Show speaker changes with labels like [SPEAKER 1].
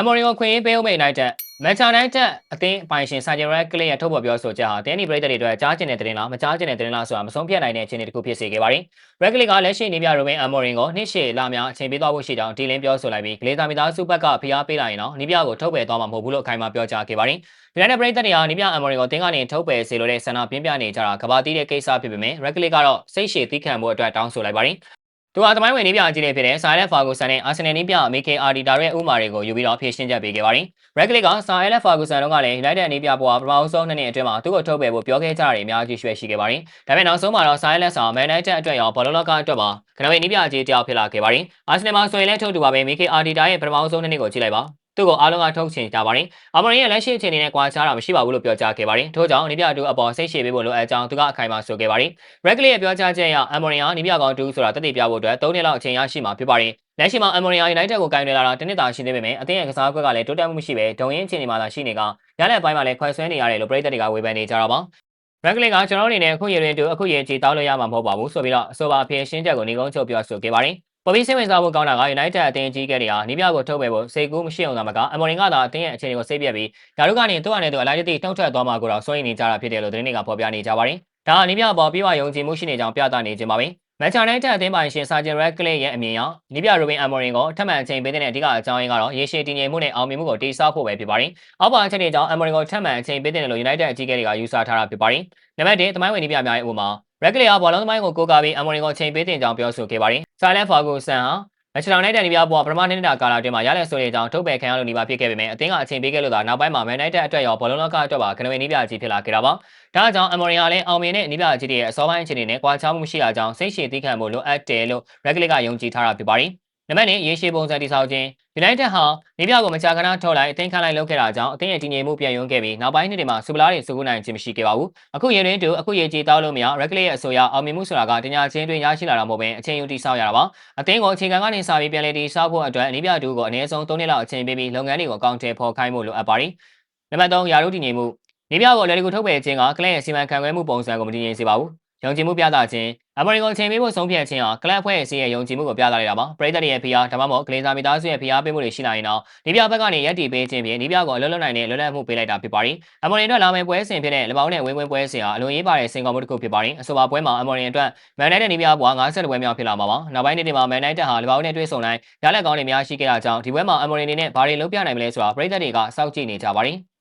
[SPEAKER 1] အမေရီကိုခွင့်ရေးပေးဦးမယ့်နိုင်တဲ့မန်ချက်နိုင်တဲ့အသင်းပိုင်ရှင်စာဂျင်ရက်ကလစ်ရဲ့ထုတ်ဖော်ပြောဆိုချက်ဟာတင်းနီပရိသတ်တွေအတွက်ကြားကျင်တဲ့သတင်းလားမကြားကျင်တဲ့သတင်းလားဆိုတာမဆုံးဖြတ်နိုင်တဲ့အခြေအနေတစ်ခုဖြစ်စေခဲ့ပါတယ်။ရက်ကလစ်ကလက်ရှိနေပြရိုဘင်အမေရီကိုနှစ်ရှည်လများအချိန်ပေးသွားဖို့ရှိကြောင်းဒီလင်းပြောဆိုလိုက်ပြီးဂလေသာမီသားစုဘက်ကဖိအားပေးလိုက်ရင်တော့နီးပြကိုထုတ်ပယ်သွားမှာမဟုတ်ဘူးလို့အခိုင်အမာပြောကြားခဲ့ပါတယ်။ဒီနေ့ပရိသတ်တွေဟာနီးပြအမေရီကိုတင်းကနေထုတ်ပယ်စေလိုတဲ့ဆန္ဒပြင်းပြနေကြတာကဘာတီးတဲ့ကိစ္စဖြစ်ပေမဲ့ရက်ကလစ်ကတော့စိတ်ရှည်သီးခံဖို့အတွက်တောင်းဆိုလိုက်ပါတယ်။ သူဟာသမိုင်းဝင်နီးပြအကြီးလေးဖြစ်တဲ့ဆာလက်ဖာဂူဆန်နဲ့အာဆင်နယ်နီးပြမီကေအာဒီတာရဲ့ဥမာတွေကိုယူပြီးတော့ဖြည့်ရှင်းချက်ပေးခဲ့ပါတယ်။ရက်ကလစ်ကဆာလက်ဖာဂူဆန်တို့ကလည်း United နီးပြပေါ်ပထမဆုံးနှစ်နှစ်အတွင်းမှာသူ့ကိုထုတ်ပယ်ဖို့ပြောခဲ့ကြတာတွေအများကြီးရွှေရှိခဲ့ပါတယ်။ဒါပေမဲ့နောက်ဆုံးမှာတော့ဆာလက်ဆာမန်နိုင်တက်အတွက်ရောဘောလုံးလောကအတွက်ပါကနဝေနီးပြအကြီးတယောက်ဖြစ်လာခဲ့ပါတယ်။အာဆင်နယ်မှာဆိုရင်လည်းထုတ်တူပါပဲမီကေအာဒီတာရဲ့ပထမဆုံးနှစ်နှစ်ကိုကြည့်လိုက်ပါ။ သူ့ကိုအားလုံးကထုတ်ချင်ကြပါတယ်။အမရင်ရဲ့လက်ရှိအခြေအနေနဲ့ကွာခြားတာမရှိပါဘူးလို့ပြောကြားခဲ့ပါတယ်။ထို့ကြောင့်နီးပြတူအပေါ်စိတ်ရှည်ပေးဖို့လိုအပ်ကြောင်းသူကအခိုင်အမာဆိုခဲ့ပါတယ်။ Regular ရဲ့ပြောကြားချက်အရအမရင်ဟာနီးပြကောင်တူဆိုတာတတိပြဖို့အတွက်၃နှစ်လောက်အချိန်ရရှိမှာဖြစ်ပါတယ်။လက်ရှိမှာအမေရိကန်ယူနိုက်တက်ကိုကင်တွယ်လာတာတနစ်တာရှိနေပေမဲ့အသင်းရဲ့ကစားကွက်ကလည်းတိုးတက်မှုမရှိပဲဒုံရင်းအခြေအနေမှာသာရှိနေကရတဲ့အပိုင်းမှာလည်းခွဲဆွဲနေရတယ်လို့ပြည်သက်တွေကဝေဖန်နေကြတာပါ။ရက်ကလစ်ကကျွန်တော်အနေနဲ့အခုရေရင်တူအခုရေချီတောင်းလို့ရမှာမဟုတ်ပါဘူးဆိုပြီးတော့အဆိုပါအဖြစ်ရှင်းချက်ကိုနေကုန်းချုပ်ပြောဆိုခဲ့ပါတယ်။ ပေါ်ပြီးစိတ်ဝင်စားဖို့ကောင်းတာက United အသင်းကြီးကတွေဟာနီးပြကိုထုတ်ပယ်ဖို့စိတ်ကူးမရှိအောင်သာမကအမေရိကသာအသင်းရဲ့အခြေအနေကိုစိတ်ပြက်ပြီးဓာတ်ရုပ်ကနေသူ့အနေနဲ့သူအလိုက်တည်နှုတ်ထွက်သွားမှာကိုတော့စိုးရိမ်နေကြတာဖြစ်တယ်လို့သတင်းတွေကဖော်ပြနေကြပါတယ်။ဒါကနီးပြပေါ်ပြီးဝယုံကြည်မှုရှိနေကြောင်းပြသနေခြင်းပါပဲ။မန်ချက်နိုင်တဲ့အသင်းပိုင်ရှင်ဆာဂျင်ရက်ကလစ်ရဲ့အမြင်အရနီးပြရိုဘင်အမေရင်ကိုထပ်မံအချိန်ပေးတဲ့အဓိကအကြောင်းရင်းကတော့ရေရှည်တည်ငြိမ်မှုနဲ့အောင်မြင်မှုကိုတိစောက်ဖို့ပဲဖြစ်ပါတယ်။အောက်ပါအချက်တွေကြောင့်အမေရင်ကိုထပ်မံအချိန်ပေးတဲ့လို့ United အကြီးအကဲတွေကယူဆထားတာဖြစ်ပါတယ်။နံပါတ်1သမိုင်းဝင်နီးပြများရဲ့ဥပမာ ရက်ကလစ်ဟာဘောလုံးသမိုင်းကိုကိုးကားပြီးအမေရင်ကိုချိန်ပေးတင်ကြောင်းပြောဆိုခဲ့ပါတယ်။ဆာလန်ဖာဂိုဆန်ဟာမက်ချ်လောင်နိုက်တက်နီးပြပေါ်ပထမနှစ်တာကာလအတွင်းမှာရလက်ဆိုတဲ့အကြောင်းထုတ်ပယ်ခံရလို့နေပါဖြစ်ခဲ့ပေမဲ့အသင်းကအချိန်ပေးခဲ့လို့သာနောက်ပိုင်းမှာမန်နိုက်တက်အတွက်ရောဘောလုံးလောကအတွက်ပါကနဝေနီးပြကြီးဖြစ်လာခဲ့တာပါ။ဒါကြောင့်အမေရီယာလည်းအောင်မြင်တဲ့နီးပြကြီးတွေရဲ့အစောပိုင်းအခြေအနေနဲ့ကွာခြားမှုမရှိတာကြောင့်စိတ်ရှည်သီးခံမှုလိုအပ်တယ်လို့ရက်ကလစ်ကယုံကြည်ထားတာဖြစ်ပါတယ်။ နံပါတ်1ရေရှည်ပုံစံတည်ဆောက်ခြင်း United ဟာနေပြကိုမကြာခဏထုတ်လိုက်အသင်းခန့်လိုက်လုပ်ခဲ့တာကြောင့်အသင်းရဲ့တည်ငြိမ်မှုပြန်ရုံးခဲ့ပြီးနောက်ပိုင်းနှစ်တွေမှာစူပလာတွေစုကူးနိုင်ခြင်းမရှိခဲ့ပါဘူး။အခုရေရင်းတူအခုရေကြီးတောက်လို့မရ Regular ရဲ့အဆိုအရအောင်မြင်မှုဆိုတာကတင်ညာချင်းတွင်ရရှိလာတာမဟုတ်ဘဲအချိန်ယူတည်ဆောက်ရတာပါ။အသင်းကိုအခြေခံကနေစပြီးပြန်လည်တည်ဆောက်ဖို့အတွက်အနည်းပြတူကိုအနည်းဆုံး3နှစ်လောက်အချိန်ပေးပြီးလုပ်ငန်းတွေကိုအကောင့်ထဲပေါ်ခိုင်းဖို့လိုအပ်ပါတယ်။နံပါတ်3ယာရုတည်ငြိမ်မှုနေပြကိုလည်းဒီကိုထုတ်ပယ်ခြင်းကကလပ်ရဲ့စီမံခန့်ခွဲမှုပုံစံကိုမတည်ငြိမ်စေပါဘူး။ ယုံကြည်မှုပြသခြင်းအမေရိကန်ချိန်ပေးဖို့ဆုံးဖြတ်ခြင်းဟာကလပ်ဖွဲ့အစည်းရဲ့ယုံကြည်မှုကိုပြသလိုက်တာပါပရိသတ်ရဲ့ဖိအားဒါမှမဟုတ်ကလေးစားမိသားစုရဲ့ဖိအားပေးမှုတွေရှိလာရင်တော့ဒီပြဘက်ကနေရက်တီပေးခြင်းဖြင့်ဒီပြကိုအလွတ်လွတ်နိုင်တဲ့လွတ်လပ်မှုပေးလိုက်တာဖြစ်ပါတယ်အမေရိကန်အတွက်လာမယ့်ပွဲစဉ်ဖြစ်တဲ့လပောင်းနဲ့ဝင်းဝင်းပွဲစဉ်ဟာအလွန်ရေးပါတဲ့စင်ကောင်မှုတစ်ခုဖြစ်ပါတယ်အဆိုပါပွဲမှာအမေရိကန်အတွက်မန်နိုက်တဲ့ဒီပြဘွား50ပွဲမြောက်ဖြစ်လာမှာပါနောက်ပိုင်းနေ့တွေမှာမန်နိုက်တက်ဟာလပောင်းနဲ့တွေ့ဆုံတိုင်းရလက်ကောင်းတွေများရှိခဲ့တာကြောင့်ဒီပွဲမှာအမေရိကန်အနေနဲ့ဘာတွေလုပ်ပြနိုင်မလဲဆိုတာပရိသတ်တွေကစောင့်ကြည့်နေကြပါတယ်